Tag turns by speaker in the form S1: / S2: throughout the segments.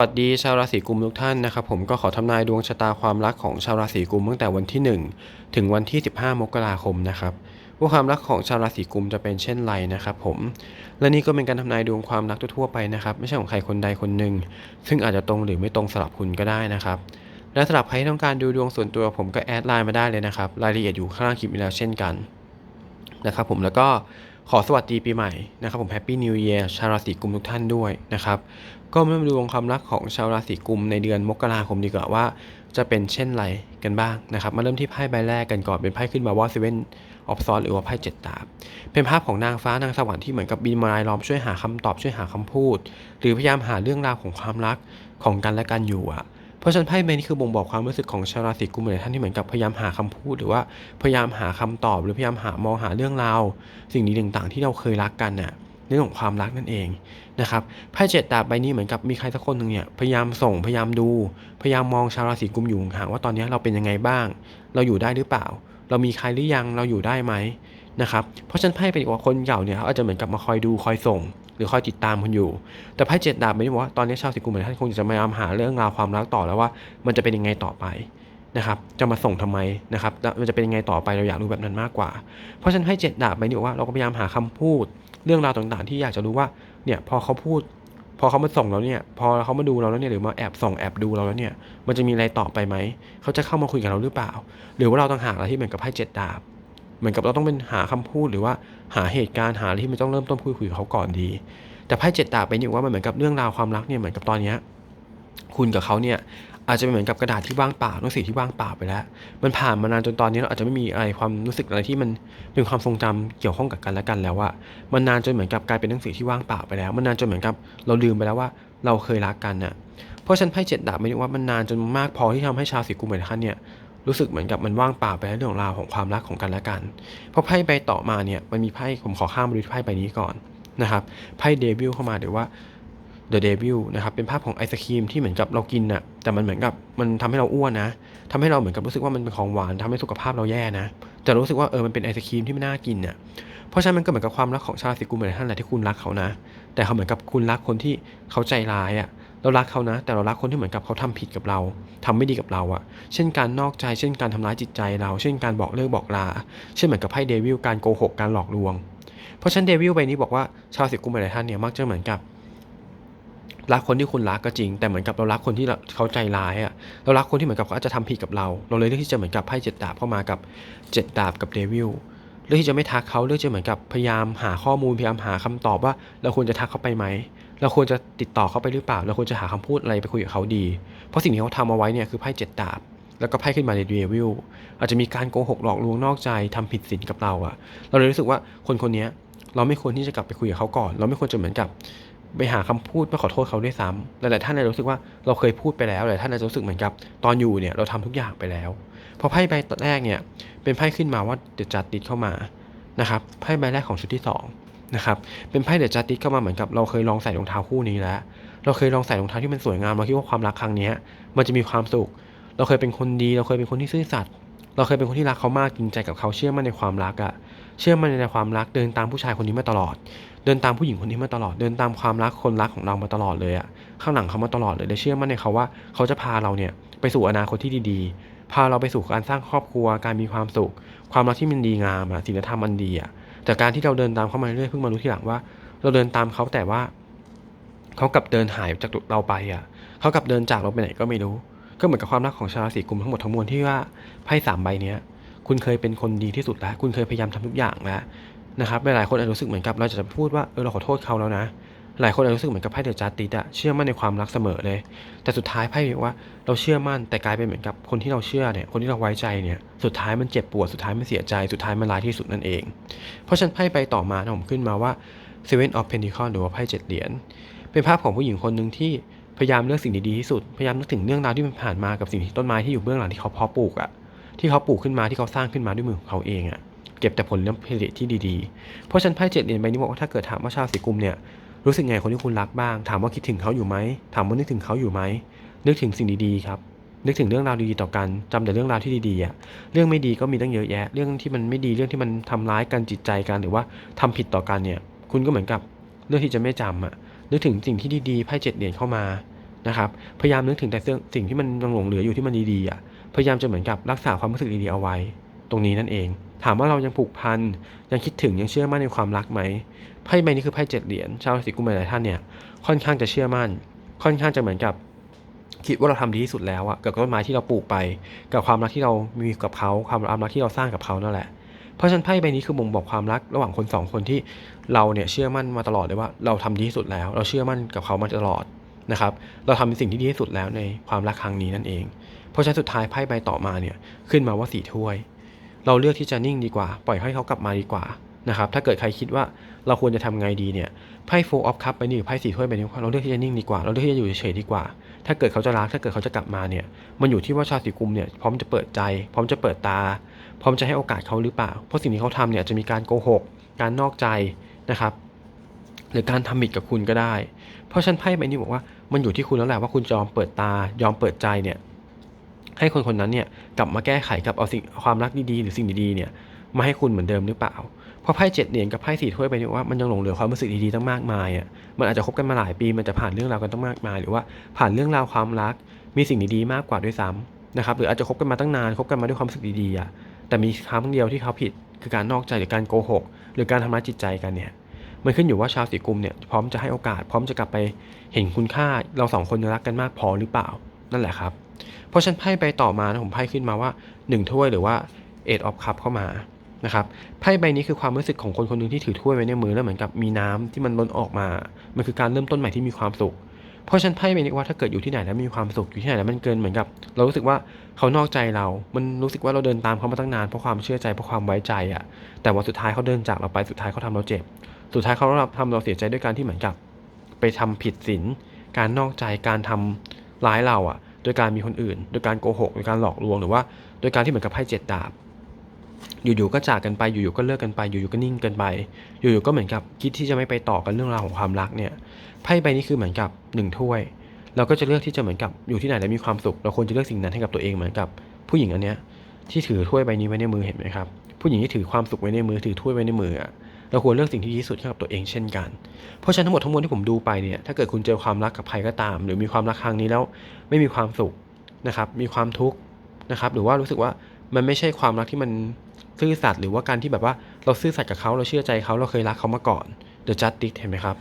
S1: สวัสดีชาวราศีกุมทุกท่านนะครับผมก็ขอทำนายดวงชะตาความรักของชาวราศีกุมตั้งแต่วันที่ 1 ถึงวันที่ 15 มกราคมนะครับว่าความรักของชาวราศีกุมจะเป็นเช่นไรนะครับผมและนี่ก็เป็นการทำนายดวงความรักทั่วๆไปนะครับไม่ใช่ของใครคนใดคนหนึ่งซึ่งอาจจะตรงหรือไม่ตรงสำหรับคุณก็ได้นะครับและสำหรับใครที่ต้องการดูดวงส่วนตัวผมก็แอดไลน์มาได้เลยนะครับรายละเอียดอยู่ข้างล่างคลิปนี้แล้วเช่นกันนะครับผมแล้วก็ขอสวัสดีปีใหม่นะครับผมแฮปปี้นิว e ย r ชาวราศีกุมทุกท่านด้วยนะครับ ก็มาดูวงความรักของชาวราศีกุมในเดือนมกราคมดีกว่าว่า จะเป็นเช่นไรกันบ้างนะครับ มาเริ่มที่ไพ่ใบแรกกันก่อนเป็นไพ่ขึ้นมาว่าเซเว่นออฟซอนหรือว่าไพ่เจ็ดดาบ เป็นภาพของนางฟ้านางสวรรค์ที่เหมือนกับบินมาลายล้อมช่วยหาคำตอบช่วยหาคำพูด หรือพยายามหาเรื่องราวของความรักของกันและกันอยู่อะเพราะฉะนั้นไพ่ใบนี้คือบ่งบอกความรู้สึกของชาวราศีกุมหลายท่านที่เหมือนกับพยายามหาคำพูด หรือว่าพยายามหาคำตอบ หรือพยายามหามองหาเรื่องราวสิ่งดีต่างๆ ที่เราเคยรักกันน่ะเรื่องของความรักนั่นเอง นะครับไพ่เจ็ดดาบใบนี้เหมือนกับมีใครสักคนหนึ่งเนี่ยพยายามส่งพยายามดู พยายามมองชาวราศีกุมอยู่ห่างว่าตอนนี้เราเป็นยังไงบ้าง เราอยู่ได้หรือเปล่า เรามีใครหรือยังเราอยู่ได้ไหมนะครับเพราะฉะนันไพ่เป็นว่าคนเก่าเนี่ยเขาอาจจะเหมือนกับมาคอยดูคอยส่ง หรือคอยติดตามคุณอยู่ แต่ไพ่เจ็ดดาบไม่ได้บอกว่าตอนนี้ชาวราศีกุมหลายท่านคงจะพยายามหาเรื่องราวความรักต่อแล้วว่า มันจะเป็นยังไงต่อไปนะครับจะมาส่งทำไมนะครับแล้วมันจะเป็นยังไงต่อไปเราอยากรู้แบบนั้นมากกว่า เพราะฉะนั้นให้เจ็ดดาบไปนี่บอกว่าเราก็พยายามหาคำพูด เรื่องราวต่างๆ ที่อยากจะรู้ว่า เนี่ยพอเขาพูด พอเขามาส่งเราเนี่ย พอเขามาดูเราแล้วเนี่ยหรือมาแอบส่องแอบดูเราแล้วเนี่ย มันจะมีอะไรต่อไปไหมเขาจะเข้ามาคุยกับเราหรือเปล่า หรือว่าเราต้องหาอะไรที่เหมือนกับไพ่เจ็ดดาบเหมือนกับเราต้องเป็นหาคำพูดหรือว่าหาเหตุการณ์หาอะไรที่มันต้องเริ่มต้นพูดคุยกับเขาก่อนดี แต่ไพ่เจ็ดดาบเป็นอย่างว่ามันเหมือนกับเรื่องราวความรักเนี่ยเหมือนกับตอนเนี้ยคุณกับเขาเนี่ย อาจจะเป็นเหมือนกับกระดาษที่ว่างเปล่าหนังสือที่ว่างเปล่าไปแล้ว มันผ่านมานานจนตอนนี้เราอาจจะไม่มีอะไรความรู้สึกอะไรที่มันเป็นความทรงจำเกี่ยวข้องกับกันและกันแล้วว่ามันนานจนเหมือนกับกลายเป็นหนังสือที่ว่างเปล่าไปแล้ว มันนานจนเหมือนกับเราลืมไปแล้วว่าเราเคยรักกันน่ะเพราะฉันไพ่เจ็ดดาบไม่ได้ว่ามันนานจนมากพอที่ทำให้ชาวสีกุมหลายท่านเนี่ยรู้สึกเหมือนกับมันว่างเปล่าไปแล้วเรื่องราวของความรักของกันและกัน เพราะไพ่ใบต่อมาเนี่ยมันมีไพ่ผมขอข้ามมาดูไพ่ใบนี้ก่อนนะครับไพ่เดวิลเข้ามาหรือว่า The Devil นะครับเป็นภาพของไอศครีมที่เหมือนกับเรากินน่ะแต่มันเหมือนกับมันทำให้เราอ้วนนะทำให้เราเหมือนกับรู้สึกว่ามันเป็นของหวานทำให้สุขภาพเราแย่นะแต่รู้สึกว่าเออมันเป็นไอศครีมที่ไม่น่ากินเนี่ยเพราะฉะนั้นมันก็เหมือนกับความรักของชาวราศีกุมหลายท่านแหละที่คุณรักเขานะ แต่เขาเหมือนกับคุณรักคนที่เขาใจร้ายอะ่ะเรารักเขานะ แต่เรารักคนที่เหมือนกับเขาทำผิดกับเราทำไม่ดีกับเราอะ่ะเช่นการนอกใจ เช่นการทำร้ายจิตใจเรา เช่นการบอกเลิกบอกลา เช่นเหมือนกับไพ่เดวิลการโกหกการหลอกลวง เพราะฉะนั้นเดวิลใบนี้บอกว่าชาวราศีกุมหลายท่านเนี่ยมักจะเหมือนกับ รักคนที่คุณรักก็จริง แต่เหมือนกับเรารักคนที่เขาใจร้ายอะเรารักคนที่เหมือนกับเขาอาจจะทำผิดกับเรา เราเลยเลือกที่จะเหมือนกับไพ่เจ็ดดาบเข้ามากับเจ็ดดาบกับเดวิลเลือกที่จะไม่ทักเขาเลือกจะเหมือนกับพยายามหาข้อมูลพยายามหาคำตอบว่า เราควรจะทักเขาไปไหมเราควรจะติดต่อเขาไปหรือเปล่า เราควรจะหาคำพูดอะไรไปคุยกับเขาดี เพราะสิ่งที่เขาทำเอาไว้เนี่ยคือไพ่เจ็ดดาบ แล้วก็ไพ่ขึ้นมาในเดวิลอาจจะมีการโกหกหลอกลวงนอกใจทำผิดศีลกับเราอะเราเลยรู้สึกว่าคนคนนี้เราไม่ควรที่จะกลับไปคุยกับเขาก่อน เราไม่ควรจะเหมือนกับ ไปหาคำพูดเพื่อขอโทษเขาด้วยซ้ำหลายๆท่านอาจจะรู้สึกว่าเราเคยพูดไปแล้วหลายท่านอาจจะรู้สึกเหมือนกับตอนอยู่เนี่ยเราทำทุกอย่างไปแล้วพอไพ่ใบแรกเนี่ยเป็นไพ่ขึ้นมาว่าเดอะจัดติดเข้ามานะครับไพ่ใบแรกของชุดที่สองนะครับเป็นไพ่เดอะจัดติดเข้ามาเหมือนกับเราเคยลองใส่รองเท้าคู่นี้แล้ว เราเคยลองใส่รองเท้าที่มันสวยงามเราคิดว่าความรักครั้งนี้มันจะมีความสุข เราเคยเป็นคนดี เราเคยเป็นคนที่ซื่อสัตย์เราเคยเป็นคนที่รักเขามากจริงใจกับเขาเชื่อมั่นในความรักอะเชื่อมั่นในความรักเดินตามผู้ชายคนนี้มาตลอด เดินตามผู้หญิงคนนี้มาตลอด เดินตามความรักคนรักของเรามาตลอดเลยอะข้างหลังเขามาตลอดเลยและเชื่อมั่นในเขาว่าเขาจะพาเราเนี่ยไปสู่อนาคตที่ดีๆ พาเราไปสู่การสร้างครอบครัว การมีความสุข ความรักที่มันดีงามอะศีลธรรมมันดีอะแต่การที่เราเดินตามเขามาเรื่อยๆเพิ่งมารู้ทีหลังว่า เราเดินตามเขาแต่ว่าเขากลับเดินหายจากเราไปอะเขากลับเดินจากเราไปไหนก็ไม่รู้ ก็เหมือนกับความรักของชาวราศีกุมทั้งหมดทั้งมวลที่ว่าไพ่สามใบเนี้ย คุณเคยเป็นคนดีที่สุดแล้ว คุณเคยพยายามทำทุกอย่างแล้ว นะครับหลายคนอาจจะรู้สึกเหมือนกับเราจะพูดว่าเออเราขอโทษเขาแล้วนะ หลายคนอาจจะรู้สึกเหมือนกับไพ่เดอะจาติดอะเชื่อมั่นในความรักเสมอเลย แต่สุดท้ายไพ่บอกว่าเราเชื่อมั่นแต่กลายเป็นเหมือนกับคนที่เราเชื่อเนี่ยคนที่เราไว้ใจเนี่ยสุดท้ายมันเจ็บปวดสุดท้ายมันเสียใจสุดท้ายมันร้ายที่สุดนั่นเอง เพราะฉันไพ่ไปต่อมานะผมขึ้นมาว่า Seven of Pentacles หรือว่าไพ่เจ็ดเหรียญเป็นภาพของผู้หญิงคนหนึ่งที่พยายามเลือกสิ่งดีๆที่สุดพยายามนึกถึงเรื่องราวที่มันผ่านมากับสิ่งที่ต้นไม้ที่อยู่เบื้องหลังที่เขาเพาะปลูกอะที่เขาปลูกขึ้นมาที่เขาสร้างขึ้นมาด้วยมือของเขาเองอะ เก็บแต่ผลผลิตที่ดีๆ เพราะฉันไพ่เจ็ดเหรียญใบนี้บอกว่าถ้าเกิดถามว่าชาวสีกุมเนี่ยรู้สึกไงคนที่คุณรักบ้าง ถามว่าคิดถึงเขาอยู่ไหมถามว่านึกถึงเขาอยู่ไหมนึกถึงสิ่งดีๆครับนึกถึงเรื่องราวดีๆต่อกันจำแต่เรื่องราวที่ดีๆอะเรื่องไม่ดีก็มีตั้งเยอะแยะ เรื่องที่มันไม่ดีเรื่องที่มันทำร้ายกันจิตใจกันหรือว่าทำผิดต่อกันเนี่ยคุณก็เหมือนกับเรื่องที่จะไม่จำอะนึกถึงสิ่งที่ดีๆไพ่เจ็ดเหรียญเข้ามานะครับพยายามนึกถึงแต่สิ่งที่มันยังหลงเหลืออยู่ที่มันดีๆอะพยายามจะเหมือนกับรักษาความรู้สึกดีๆเอาไว้ ตรงนี้นั่นเอง ถามว่าเรายังผูกพัน ยังคิดถึงยังเชื่อมั่นในความรักไหมไพ่ใบนี้คือไพ่เจ็ดเหรียญชาวราศีกุมหลายท่านเนี่ยค่อนข้างจะเชื่อมั่น ค่อนข้างจะเหมือนกับ คิดว่าเราทำดีที่สุดแล้วอะกับต้นไม้ที่เราปลูกไป กับความรักที่เรามีกับเขาความรักที่เราสร้างกับเขานั่นแหละเพราะฉะนั้นไพ่ใบนี้คือบ่งบอกความรักระหว่างคนสองคนที่เราเนี่ยเชื่อมั่นมาตลอดเลยว่าเราทำดีที่สุดแล้ว เราเชื่อมั่นกับเขามาตลอดนะครับ เราทำในสิ่งที่ดีที่สุดแล้วในความรักครั้งนี้นั่นเอง เพราะฉะนั้นสุดท้ายไพ่ใบต่อมาเนี่ยขึ้นมาว่าสีถ้วย เราเลือกที่จะนิ่งดีกว่า ปล่อยให้เขากลับมาดีกว่านะครับถ้าเกิดใครคิดว่าเราควรจะทำไงดีเนี่ยไพ่โฟออฟคัพไปนี่ไพ่สี่ถ้วยไปนี่เราเลือกที่จะนิ่งดีกว่าเราเลือกที่จะอยู่เฉยดีกว่า ถ้าเกิดเขาจะรักถ้าเกิดเขาจะกลับมาเนี่ยมันอยู่ที่ว่าชาวสีกุมเนี่ยพร้อมจะเปิดใจ พร้อมจะเปิดตา พร้อมจะให้โอกาสเขาหรือเปล่า เพราะสิ่งที่เขาทำเนี่ยจะมีการโกหก การนอกใจนะครับ หรือการทำผิดกับคุณก็ได้ เพราะฉันไพ่ใบนี้บอกว่ามันอยู่ที่คุณแล้วแหละว่าคุณยอมเปิดตายอมเปิดใจเนี่ย ให้คนคนนั้นเนี่ยกลับมาแก้ไขกับเอาสิ่งความรักดีๆหรือสิ่งดีๆเนี่ยมาให้คุณเหมือนเดิมหรือเปล่า เพราะไพ่เจ็ดเหรียญกับไพ่สี่ถ้วยไปเนี่ยว่ามันยังหลงเหลือความรู้สึกดีๆตั้งมากมายอะ มันอาจจะคบกันมาหลายปี มันจะผ่านเรื่องราวกันตั้งมากมาย หรือว่าผ่านเรื่องราวความรัก มีสิ่งดีๆมากกว่าด้วยซ้ำนะครับ หรืออาจจะคบกันมาตั้งนาน คบกันมาด้วยความรู้สึกดีๆอะ แต่มีครั้งเดียวที่เขาผิด คือการนอกใจหรือการโกหก หรือการทำร้ายจิตใจกันเนี่ย มันขึ้นอยู่ว่าชาวสีกุมเนี่ยพร้อมจะให้โอกาส พร้อมจะกลับไปเห็นคุณค่า เราสองคนรักกันมากพอหรือเปล่า นั่นแหละครับ เพราะฉันไพ่ไปต่อมานะผมไพ่ขึ้นมาว่า 1 ถ้วยหรือว่า eight of cup เข้ามานะครับไพ่ใบนี้คือความรู้สึกของคนคนหนึ่งที่ถือถ้วยไว้ในมือแล้วเหมือนกับมีน้ำที่มันล้นออกมา มันคือการเริ่มต้นใหม่ที่มีความสุข เพราะฉันไพ่ใบนี้ว่าถ้าเกิดอยู่ที่ไหนแล้วมีความสุขอยู่ที่ไหนแล้วมันเกินเหมือนกับ เรารู้สึกว่าเขานอกใจเรา มันรู้สึกว่าเราเดินตามเขามาตั้งนานเพราะความเชื่อใจเพราะความไว้ใจอะ แต่วันสุดท้ายเขาเดินจากเราไปสุดท้ายเขาทำเราเจ็บ สุดท้ายเขาทำเราเสียใจด้วยการที่เหมือนกับ ไปทำผิดศีลการนอกใจการทำร้ายเราอะ ดยการมีคนอื่น โดยการโกหกโดยการหลอกลวงหรือว่า โดยการที่เหมือนกับไพ่เจ็ดดาบ อยู่ๆก็จากกันไปอยู่ๆก็เลิกกันไป อยู่ๆก็นิ่งกันไป อยู่ๆก็เหมือนกับคิดที่จะไม่ไปต่อกันเรื่องราวของความรักเนี่ยไพ่ใบนี้คือเหมือนกับหนึ่งถ้วย เราก็จะเลือกที่จะเหมือนกับอยู่ที่ไหนแล้วมีความสุข เราควรจะเลือกสิ่งนั้นให้กับตัวเองเหมือนกับผู้หญิงอันเนี้ยที่ถือถ้วยใบนี้ไว้ในมือเห็นไหมครับผู้หญิงที่ถือความสุขไว้ในมือถือถ้วยไว้ในมืออะ เราควรเลือกสิ่งที่ดีที่สุดให้กับตัวเองเช่นกัน เพราะฉะนั้นทั้งหมดทั้งมวลที่ผมดูไปเนี่ย ถ้าเกิดคุณเจอความรักกับใครก็ตาม หรือมีความรักครั้งนี้แล้วไม่มีความสุขนะครับ มีความทุกข์นะครับ หรือว่ารู้สึกว่ามันไม่ใช่ความรักที่มันซื่อสัตย์หรือว่าการที่แบบว่าเราซื่อสัตย์กับเขาเราเชื่อใจเขาเราเคยรักเขามาก่อน The Justice เห็นไหมครับ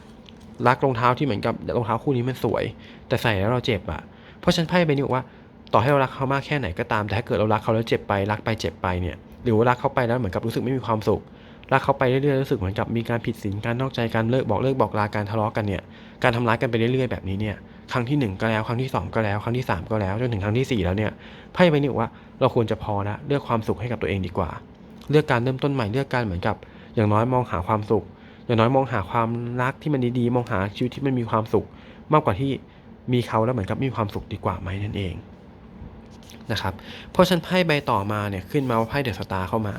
S1: รักรองเท้าที่เหมือนกับรองเท้าคู่นี้มันสวย แต่ใส่แล้วเราเจ็บอะ เพราะฉันไพ่ใบนี้บอกว่าต่อให้เรารักเขามากแค่ไหนก็ตาม แต่ถ้าเกิดเรารักเขาแล้วเจ็บไปรักไปเจ็บไปเนี่ย หรือว่ารักเขาไปแล้วเหมือนกับรู้สึกไม่มีความสุข รักเขาไปเรื่อยๆรู้สึกเหมือนกับมีการผิดศีลการนอกใจการเลิกบอกเลิกบอกลาการทะเลาะกันเนี่ยการทำร้ายกันไปเรื่อยๆแบบนี้เนี่ยครั้งที่หนึ่งก็แล้วครั้งที่สองก็แล้วครั้งที่สามก็แล้วจนถึงครั้งที่สี่แล้วเนี่ยไพ่ใบนี้บอกว่าเราควรจะพอละเลือกความสุขให้กับตัวเองดีกว่า เลือกการเริ่มต้นใหม่เลือกการเหมือนกับ อย่างน้อยมองหาความสุข อย่างน้อยมองหาความรักที่มันดีๆ มองหาชีวิตที่มันมีความสุข มากกว่าที่มีเขาแล้วเหมือนกับมีความสุขดีกว่าไหมนั่นเองนะครับเพราะฉันไพ่ใบต่อมาเนี่ยขึ้นมาว่าไพ่เดอะสตาร์เข้ามา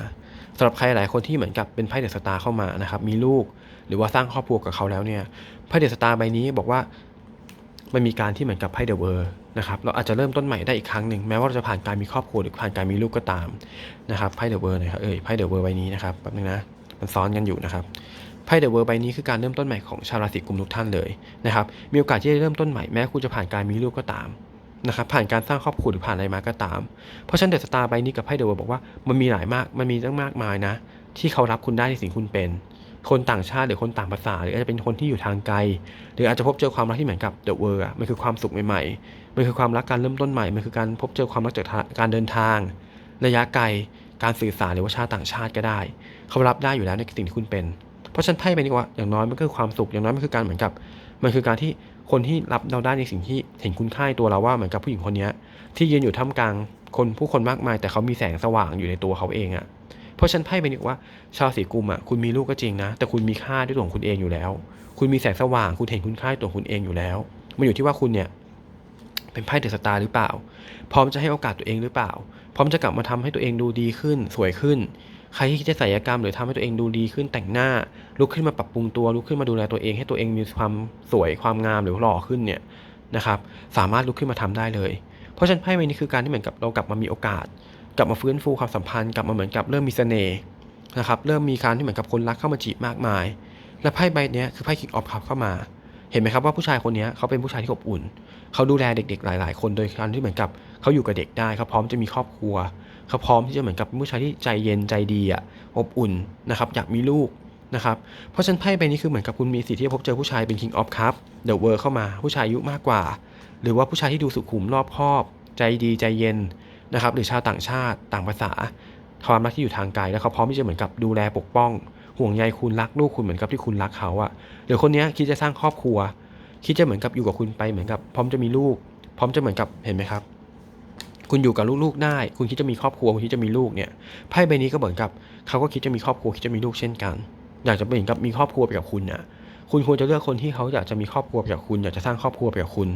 S1: สำหรับใครหลายคนที่เหมือนกับเป็นไพ่เดอะสตาร์เข้ามานะครับมีลูกหรือว่าสร้างครอบครัวกับเขาแล้วเนี่ยไพ่เดอะสตาร์ใบนี้บอกว่ามันมีการที่เหมือนกับไพ่เดอะเวอร์นะครับเราอาจจะเริ่มต้นใหม่ได้อีกครั้งหนึ่งแม้ว่าเราจะผ่านการมีครอบครัวหรือผ่านการมีลูกก็ตามนะครับไพ่เดอะเวอร์นะครับเอ้ยไพ่เดอะเวอร์ใบนี้นะครับแป๊บนึงนะมันซ้อนกันอยู่นะครับไพ่เดอะเวิร์ใบนี้คือการเริ่มต้นใหม่ของชาวราศีกุมทุกท่านเลยนะครับ มีโอกาสที่จะเริ่มต้นใหม่แม้คุณจะผ่านการมีลูกก็ตาม นะครับผ่านการสร้างครอบครัวหรือผ่านอะไรมาก็ตาม เพราะฉะนั้นเดอะสตาร์ใบนี้กับไพ่เดอะเวิร์บอกว่ามันมีหลายมากมันมีตั้งมากมายนะ ที่เขารับคุณได้ในสิ่งคุณเป็น คนต่างชาติหรือคนต่างภาษา หรืออาจจะเป็นคนที่อยู่ทางไกล หรืออาจจะพบเจอความรักที่เหมือนกับเดอะเวิร์อะมันคือความสุขใหม่ๆมันคือความรักการเริ่มต้นใหม่มันคือการพบเจอความรักจากการเดินทาง ระยะไกลการสื่อสารหรือว่าชาติต่างชาติก็ได้ เขารับได้อยู่แล้วในสิ่งที่คุณเป็น เพราะฉันไพ่ไปนี่ว่าอย่างน้อยมันคือความสุขอย่างน้อยมันคือการเหมือนกับ มันคือการที่ คนที่รับเราได้ในสิ่งที่เห็นคุณค่าตัวเราว่าเหมือนกับผู้หญิงคนนี้ที่ยืนอยู่ท่ามกลางคนผู้คนมากมาย แต่เขามีแสงสว่างอยู่ในตัวเขาเองอะ่ะเพราะฉันไพ่ไปนี่ว่าชาวสีกุมอะ่ะคุณมีลูกก็จริงนะ แต่คุณมีค่าด้วยตัวของคุณเองอยู่แล้ว คุณมีแสงสว่างคุณเห็นคุณค่าตัวคุณเองอยู่แล้ว มันอยู่ที่ว่าคุณเนี่ยเป็นไพ่เดอะสตาร์หรือเปล่า พร้อมจะให้โอกาสตัวเองหรือเปล่า พร้อมจะกลับมาทำให้ตัวเองดูดีขึ้น สวยขึ้น ใครที่คิดจะศัลยกรรมหรือทำให้ตัวเองดูดีขึ้นแต่งหน้า ลุกขึ้นมาปรับปรุงตัวลุกขึ้นมาดูแลตัวเองให้ตัวเองมีความสวยความงามหรือหล่อขึ้นเนี่ยนะครับสามารถลุกขึ้นมาทำได้เลย เพราะฉะนั้นไพ่ใบนี้คือการที่เหมือนกับเรากลับมามีโอกาส กลับมาฟื้นฟูความสัมพันธ์กลับมาเหมือนกับเริ่มมีเสน่ห์นะครับเริ่มมีการที่เหมือนกับคนรักเข้ามาจีบมากมาย และไพ่ใบนี้คือไพ่คิกออฟคัพเข้ามา เห็นไหมครับว่าผู้ชายคนนี้เขาเป็นผู้ชายที่อบอุ่น เขาดูแลเด็กๆ หลาย ๆ คนโดยการที่เหมือนกับเขาอยู่กับเด็กได้เขาพร้อมจะมีครอบครัว เขาพร้อมที่จะเหมือนกับผู้ชายที่ใจเย็นใจดีอะอบอุ่นนะครับอยากมีลูกนะครับเพราะฉะนันไพ่ใบนี้คือเหมือนกับคุณมีสิทธิ์ที่จะพบเจอผู้ชายเป็น King of Cup The World เข้ามาผู้ชายอายุมากกว่า หรือว่าผู้ชายที่ดูสุขุมรอบคอบ ใจดีใจเย็นนะครับหรือชาวต่างชาติต่างภาษาความรักที่อยู่ทางไกลแล้วเขาพร้อมที่จะเหมือนกับดูแลปกป้อง ห่วงใยคุณรักลูกคุณเหมือนกับที่คุณรักเขาอะหรือคนนี้คิดจะสร้างครอบครัว คิดจะเหมือนกับอยู่กับคุณไปเหมือนกับ พร้อมจะมีลูก พร้อมจะเหมือนกับเห็นไหมครับ คุณอยู่กับลูกๆได้ คุณคิดจะมีครอบครัวคุณคิดจะมีลูกเนี่ยไพ่ใบนี้ก็เหมือนกับเขาก็คิดจะมีครอบครัวคิดจะมีลูกเช่นกัน อยากจะเหมือนกับมีครอบครัวไปกับคุณน่ะคุณควรจะเลือกคนที่เขาอยากจะมีครอบครัวไปกับคุณ อยากจะสร้างครอบครัวไปกับคุณ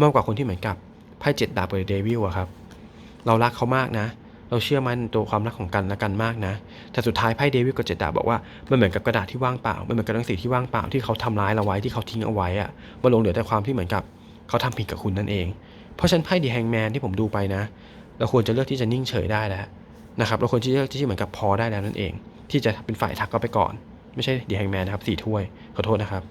S1: มากกว่าคนที่เหมือนกับไพ่เจ็ดดาบเปิดเดวิลอะครับ เรารักเขามากนะ เราเชื่อมั่นตัวความรักของกันและกันมากนะ แต่สุดท้ายไพ่เดวิลกับเจ็ดดาบบอกว่ามันเหมือนกับกระดาษที่ว่างเปล่า มันเหมือนกับหนังสือที่ว่างเปล่าที่เขาทำร้ายเราไว้ที่เขาทิ้งเอาไว้อะมันลงเหลือแต่ความที่เหมือนกับเขาทำผิดกับคุณนั่นเอง เพราะฉันไพ่ดีแฮงแมนที่ผมดูไปนะ เราควรจะเลือกที่จะนิ่งเฉยได้แล้วนะครับ เราควรจะเลือกที่จะเหมือนกับพอได้แล้วนั่นเอง ที่จะเป็นฝ่ายทักก็ไปก่อน ไม่ใช่ดีแฮงแมนนะครับสี่ถ้วยขอโทษนะครับ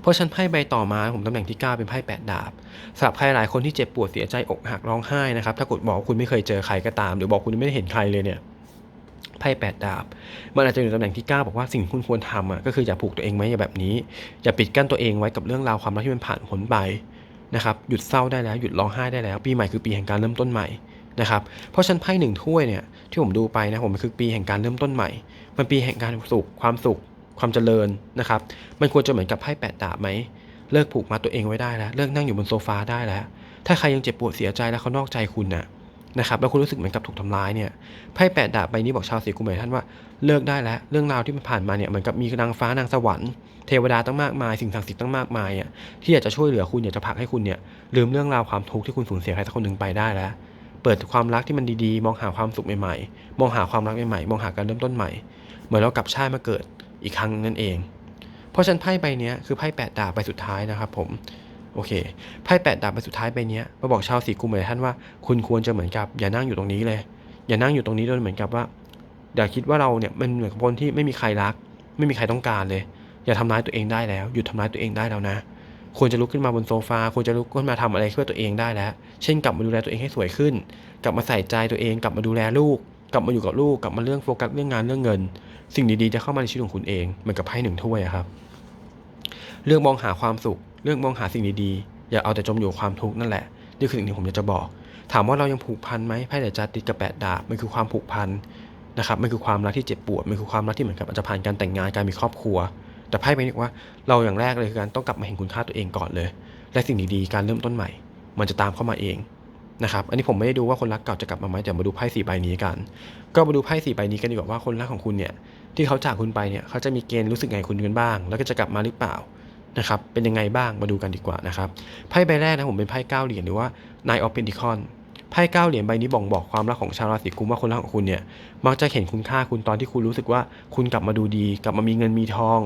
S1: เพราะฉันไพ่ใบต่อมาผมตำแหน่งที่ 9 เป็นไพ่แปดดาบสำหรับใครหลายคนที่เจ็บปวดเสียใจอกหักร้องไห้นะครับ ถ้ากดบอกคุณไม่เคยเจอใครก็ตาม หรือบอกคุณไม่ได้เห็นใครเลยเนี่ยไพ่แปดดาบ มันอาจจะอยู่ตำแหน่งที่ 9 บอกว่าสิ่งที่คุณควรทำอะก็คืออย่าผูกตัวเองไว้อย่าแบบนี้ อย่าปิดกั้นตัวเองไว้กับเรื่องราวความรักที่มันผ่านพ้นไป นะครับหยุดเศร้าได้แล้วหยุดร้องไห้ได้แล้ว ปีใหม่คือปีแห่งการเริ่มต้นใหม่นะครับเพราะฉันไพ่หนึ่งถ้วยเนี่ยที่ผมดูไปนะผมมันคือปีแห่งการเริ่มต้นใหม่ มันปีแห่งการสุขความสุข ความเจริญนะครับมันควรจะเหมือนกับไพ่แปดดาบไหมเลิกผูกมัดตัวเองไว้ได้แล้วเลิกนั่งอยู่บนโซฟาได้แล้ว ถ้าใครยังเจ็บปวดเสียใจแล้วเขานอกใจคุณน่ะนะครับแล้วคุณรู้สึกเหมือนกับถูกทำร้ายเนี่ยไพ่แปดดาบใบนี้บอกชาวสีกุมารท่านว่าเลิกได้แล้วเรื่องราวที่มันผ่านมาเนี่ยเหมือนกับมีนางฟ้านางสวรรค์ เทวดาตั้งมากมาย สิ่งศักดิ์สิทธิ์ตั้งมากมายอะที่อยากจะช่วยเหลือคุณอยากจะผลักให้คุณเนี่ยลืมเรื่องราวความทุกข์ที่คุณสูญเสียใครสักคนหนึ่งไปได้แล้ว เปิดความรักที่มันดีๆ มองหาความสุขใหม่ๆ มองหาความรักใหม่ๆ มองหาการเริ่มต้นใหม่ เหมือนเรากลับชาติมาเกิดอีกครั้งนั่นเอง เพราะฉันไพ่ใบนี้คือไพ่แปดดาบใบสุดท้ายนะครับผมโอเค ไพ่แปดดาบใบสุดท้ายใบนี้มาบอกชาวสีกุมเลยท่านว่าคุณควรจะเหมือนกับอย่านั่งอยู่ตรงนี้เลย อย่านั่งอยู่ตรงนี้โดยเหมือนกับว่าอย่าคิดว่าเราเนี่ยมันเหมือนกับคนที่ไม่มีใครรัก ไม่มีใครต้องการเลย อย่าทำร้ายตัวเองได้แล้ว หยุดทำร้ายตัวเองได้แล้วนะ ควรจะลุกขึ้นมาบนโซฟา ควรจะลุกขึ้นมาทำอะไรเพื่อตัวเองได้แล้ว เช่นกลับมาดูแลตัวเองให้สวยขึ้น กลับมาใส่ใจตัวเอง กลับมาดูแลลูก กลับมาอยู่กับลูก กลับมาเรื่องโฟกัสเรื่องงานเรื่องเงิน สิ่งดีๆจะเข้ามาในชีวิตของคุณเอง เหมือนกับไพ่หนึ่งถ้วยครับ เรื่องมองหาความสุข เรื่องมองหาสิ่งดีๆ อย่าเอาแต่จมอยู่ความทุกข์นั่นแหละ นี่คือสิ่งที่ผมอยากจะบอก ถามว่าเรายังผูกพันไหมไพ่แต่จะติดกับแปดดาบ มันคือความผูกพันนะครับ มันคือความรักที่เจ็บปวด มันคือความรักที่เหมือนกับอาจจะผ่านการแต่งงาน การมีครอบครัว แต่ไพ่ใบนี้บอกว่าเราอย่างแรกเลยคือการต้องกลับมาเห็นคุณค่าตัวเองก่อนเลย และสิ่งดีๆการเริ่มต้นใหม่ มันจะตามเข้ามาเองนะครับ อันนี้ผมไม่ได้ดูว่าคนรักเก่าจะกลับมาไหมแต่มาดูไพ่สี่ใบนี้กัน ก็มาดูไพ่สี่ใบนี้กันดีกว่าว่าคนรักของคุณเนี่ยที่เขาจากคุณไปเนี่ยเขาจะมีเกณฑ์รู้สึกไงคุณกันบ้าง แล้วก็จะกลับมาหรือเปล่านะครับเป็นยังไงบ้างมาดูกันดีกว่านะครับไพ่ใบแรกนะผมเป็นไพ่เก้าเหรียญหรือว่า Nine of Pentacles ไพ่เก้าเหรียญใบนี้บ่งบอกความรักของชาวราศีกุมว่าคนรักของคุณเนี่ยมักจะเห็นคุณค่าคุณตอนที่คุณรู้สึกว่าคุณกลับมาดูดี กลับมามีเงินมีทอง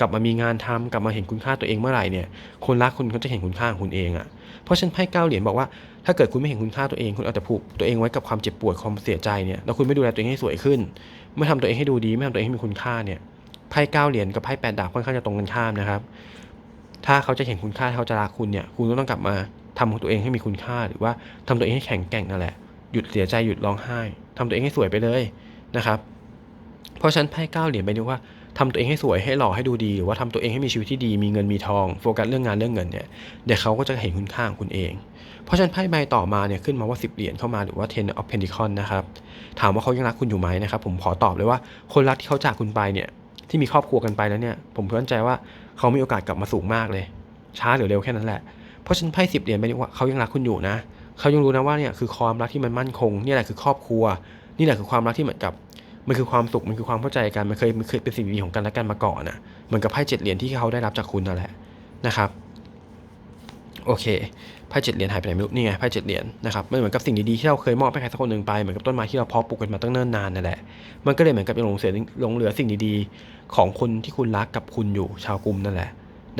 S1: กลับมามีงานทำกลับมาเห็นคุณค่าตัวเองเมื่อไหร่เนี่ยคนรักคุณเขาจะเห็นคุณค่าของคุณเองอะ่ะเพราะฉะนันไพ่เก้าเหรียญบอกว่าถ้าเกิดคุณไม่เห็นคุณค่าตัวเอง คุณเอาแต่ผูกตัวเองไว้กับความเจ็บปวดความเสียใจเนี่ยแล้วคุณไม่ดูแลตัวเองให้สวยขึ้น ไม่ทำตัวเองให้ดูดีไม่ทำตัวเองให้มีคุณค่าเนี่ยไพ่เก้าเหรียญกับไพ่แปดดาบค่อนข้างจะตรงกันข้ามนะครับ ถ้าเขาจะเห็นคุณค่าเขาจะรักคุณเนี่ย คุณก็ต้องกลับมาทำของตัวเองให้มีคุณค่า หรือว่าทำตัวเองให้แข็งแกร่งนั่นแหละหยุดเสียใจหยุดร้องไห้ทำตัวเองให้สวยไปเลยนะครับ เพราะฉันไพ่เก้าเหรียญไปดูว่า ทำตัวเองให้สวยให้หล่อให้ดูดีหรือว่าทำตัวเองให้มีชีวิตที่ดีมีเงินมีทองโฟกัสเรื่องงานเรื่องเงินเนี่ยเดี๋ยวเขาก็จะเห็นคุณค่าของคุณเอง เพราะฉะนั้นไพ่ใบต่อมาเนี่ยขึ้นมาว่า 10 เหรียญเข้ามาหรือว่า ten of pentacles นะครับถามว่าเขายังรักคุณอยู่ไหมนะครับผมขอตอบเลยว่าคนรักที่เขาจากคุณไปเนี่ยที่มีครอบครัวกันไปแล้วเนี่ยผมเพื่อนใจว่าเขามีโอกาสกลับมาสูงมากเลย ช้าหรือเร็วแค่นั้นแหละเพราะฉะนันไพ่สิบเหรียญไปนี่ว่าเขายังรักคุณอยู่นะเขายังรู้นะว่าเนี่ยคือความรักที่มันมั่นคงนี่แหละคือครอบครัว นี่แหละคือความรักที่เหมือนกับ มันคือความสุขมันคือความเข้าใจกันมันเคยมันเคยเป็นสิ่งดีของกันและกันมาก่อนนะเหมือนกับไพ่เจ็ดเหรียญที่เขาได้รับจากคุณนั่นแหละนะครับโอเคไพ่เจ็ดเหรียญหายไปไหนไม่รู้นี่ไงไพ่เจ็ดเหรียญนะครับมันเหมือนกับสิ่งดีๆที่เราเคยมอบให้ใครสักคนหนึ่งไปเหมือนกับต้นไม้ที่เราเพาะปลูกกันมาตั้งเนิ่นนานนั่นแหละมันก็เลยเหมือนกับยังหลงเสียหลงเหลือสิ่งดีๆ ของคนที่คุณรักกับคุณอยู่ชาวกลุ่มนั่นแหละ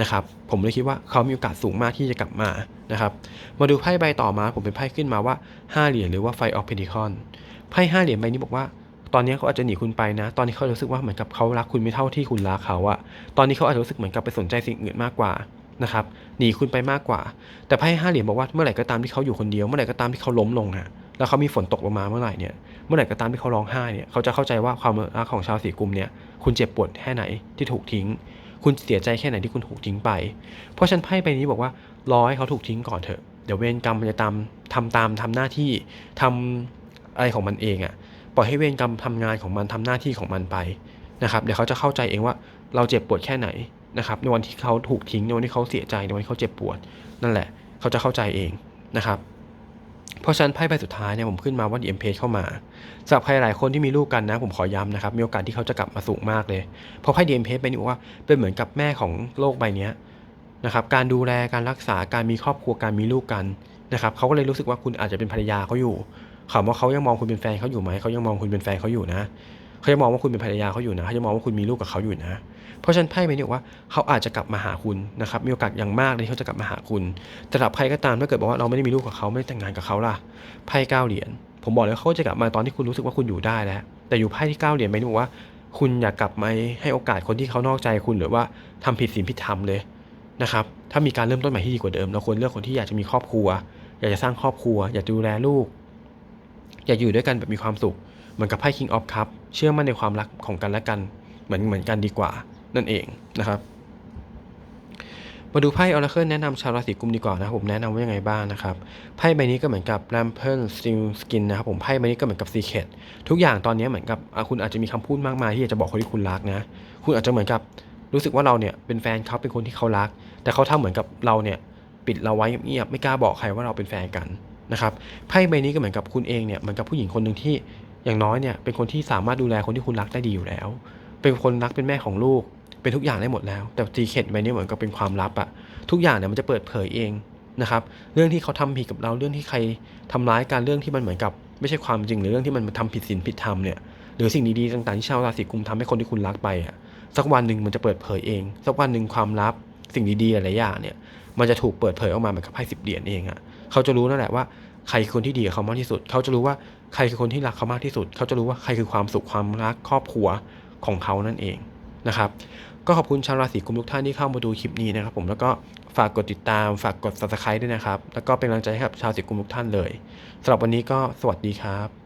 S1: นะครับผมเลยคิดว่าเขามีโอกาสสูงมากที่จะกลับมานะครับมาดูไพ่ใบต่อมาผมเป็นไพ่ขึ้นมาว่า5เหรียญหรือว่าไฟออฟเพนติคอนไพ่5เหรียญใบนี้บอกว่า ตอนนี้เขาอาจจะหนีคุณไปนะ ตอนนี้เขารู้สึกว่าเหมือนกับเขารักคุณไม่เท่าที่คุณรักเขาอะตอนนี้เขาอาจจะรู้สึกเหมือนกับไปสนใจสิ่งอื่นมากกว่านะครับหนีคุณไปมากกว่า แต่ไพ่ห้าเหรียญบอกว่าเมื่อไหร่ก็ตามที่เขาอยู่คนเดียวเมื่อไหร่ก็ตามที่เขาล้มลงอะแล้วเขามีฝนตกลงมาเมื่อไหร่เนี่ยเมื่อไหร่ก็ตามที่เขาร้องไห้เนี่ยเขาจะเข้าใจว่าความรักของชาวสีกุมเนี่ยคุณเจ็บปวดแค่ไหนที่ถูกทิ้ง คุณเสียใจแค่ไหนที่คุณถูกทิ้งไป เพราะฉันไพ่ใบนี้บอกว่ารอให้เขาถูกทิ้งก่อนเถอะเดี๋ยวเวรกรรมมันจะตามทำตามทำหน้าที่ทำอะไรของมันเองอะ ปล่อยให้เวรกรรมทำงานของมันทำหน้าที่ของมันไปนะครับเดี๋ยวเขาจะเข้าใจเองว่าเราเจ็บปวดแค่ไหนนะครับในวันที่เขาถูกทิ้งในวันที่เขาเสียใจในวันที่เขาเจ็บปวด นั่นแหละ เขาจะเข้าใจเองนะครับเพราะฉะนั้นไพ่ใบสุดท้ายเนี่ยผมขึ้นมาว่าดีเอ็มเพเข้ามาสำหรับใครหลายคนที่มีลูกกันนะ ผมขอย้ำนะครับ มีโอกาสที่เขาจะกลับมาสูงมากเลย เพราะไพ่ดีเอ็มเพใบนี้บอกว่าเป็นเหมือนกับแม่ของโลกใบนี้นะครับการดูแลการรักษาการมีครอบครัวการมีลูกกันนะครับเขาก็เลยรู้สึกว่าคุณอาจจะเป็นภรรยาเขาอยู่ ถามว่าเขายังมองคุณเป็นแฟนเขาอยู่ไหมเขายังมองคุณเป็นแฟนเขาอยู่นะเขายังมองว่าคุณเป็นภรรยาเขาอยู่นะเขายังมองว่าคุณมีลูกกับเขาอยู่นะ เพราะฉะนั้นไพ่ใบนี้บอกว่าเขาอาจจะกลับมาหาคุณนะครับมีโอกาสอย่างมากเลยที่เขาจะกลับมาหาคุณแต่สำหรับใครก็ตามถ้าเกิดบอกว่าเราไม่ได้มีลูกกับเขาไม่ได้แต่งงานกับเขาล่ะไพ่เก้าเหรียญผมบอกเลยเขาจะกลับมาตอนที่คุณรู้สึกว่าคุณอยู่ได้แล้ว แต่อยู่ไพ่ที่เก้าเหรียญใบนี้บอกว่า คุณอยากกลับมาให้โอกาสคนที่เขานอกใจคุณหรือว่าทำผิดศีลผิดธรรมเลยนะครับถ้ามีการเริ่มต้นใหม่ที่ดีกว่าเดิมเราควรเลือกคนที่อยากจะมีครอบครัว อยากจะสร้างครอบครัว อยากดูแลลูก อยากอยู่ด้วยกันแบบมีความสุข เหมือนกับไพ่ King of Cup เชื่อมั่นในความรักของกันและกัน เหมือนเหมือนกันดีกว่านั่นเองนะครับ มาดูไพ่ออราเคิลแนะนำชาวราศีกุมดีกว่านะครับผมแนะนำว่ายังไงบ้างนะครับไพ่ใบนี้ก็เหมือนกับ r a m p e r Steel Skin นะครับผมไพ่ใบนี้ก็เหมือนกับ Secret ทุกอย่างตอนนี้เหมือนกับคุณอาจจะมีคำพูดมากมายที่อยากจะบอกคนที่คุณรักนะ คุณอาจจะเหมือนกับรู้สึกว่าเราเนี่ยเป็นแฟนเขาเป็นคนที่เขารัก แต่เขาทำเหมือนกับเราเนี่ยปิดเราไว้เงียบๆไม่กล้าบอกใครว่าเราเป็นแฟนกัน นะครับไพ่ใบนี้ก็เหมือนกับคุณเองเนี่ยเหมือนกับผู้หญิงคนหนึ่งที่อย่างน้อยเนี่ยเป็นคนที่สามารถดูแลคนที่คุณรักได้ดีอยู่แล้ว เป็นคนรักเป็นแม่ของลูก เป็นทุกอย่างได้หมดแล้ว แต่ซีเคดใบนี้เหมือนกับเป็นความลับอะทุกอย่างเนี่ยมันจะเปิดเผยเองนะครับเรื่องที่เขาทำผิดกับเราเรื่องที่ใครทำร้ายการเรื่องที่มันเหมือนกับ ไม่ใช่ความจริงหรือเรื่องที่มันทำผิดศีลผิดธรรมเนี่ยหรือสิ่งดีๆต่างๆที่ชาวราศีกุมทำให้คนที่คุณรักไปอะสักวันหนึ่งมันจะเปิดเผยเอง สักวันหนึ่งความลับสิ่งดีๆหลายอย่างเนี่ยมันจะถูกเปิดเผยออกมาเหมือนกับไพ่สิบเหรียญเองอะ เขาจะรู้นั่นแหละว่าใครคือคนที่ดีกับเขามากที่สุด เขาจะรู้ว่าใครคือคนที่รักเขามากที่สุด เขาจะรู้ว่าใครคือความสุขความรักครอบครัวของเขานั่นเองนะครับ ก็ขอบคุณชาวราศีกุมทุกท่านที่เข้ามาดูคลิปนี้นะครับ ผมแล้วก็ฝากกดติดตามฝากกด subscribe ด้วยนะครับ แล้วก็เป็นกำลังใจให้กับชาวราศีกุมทุกท่านเลยสำหรับวันนี้ก็สวัสดีครับ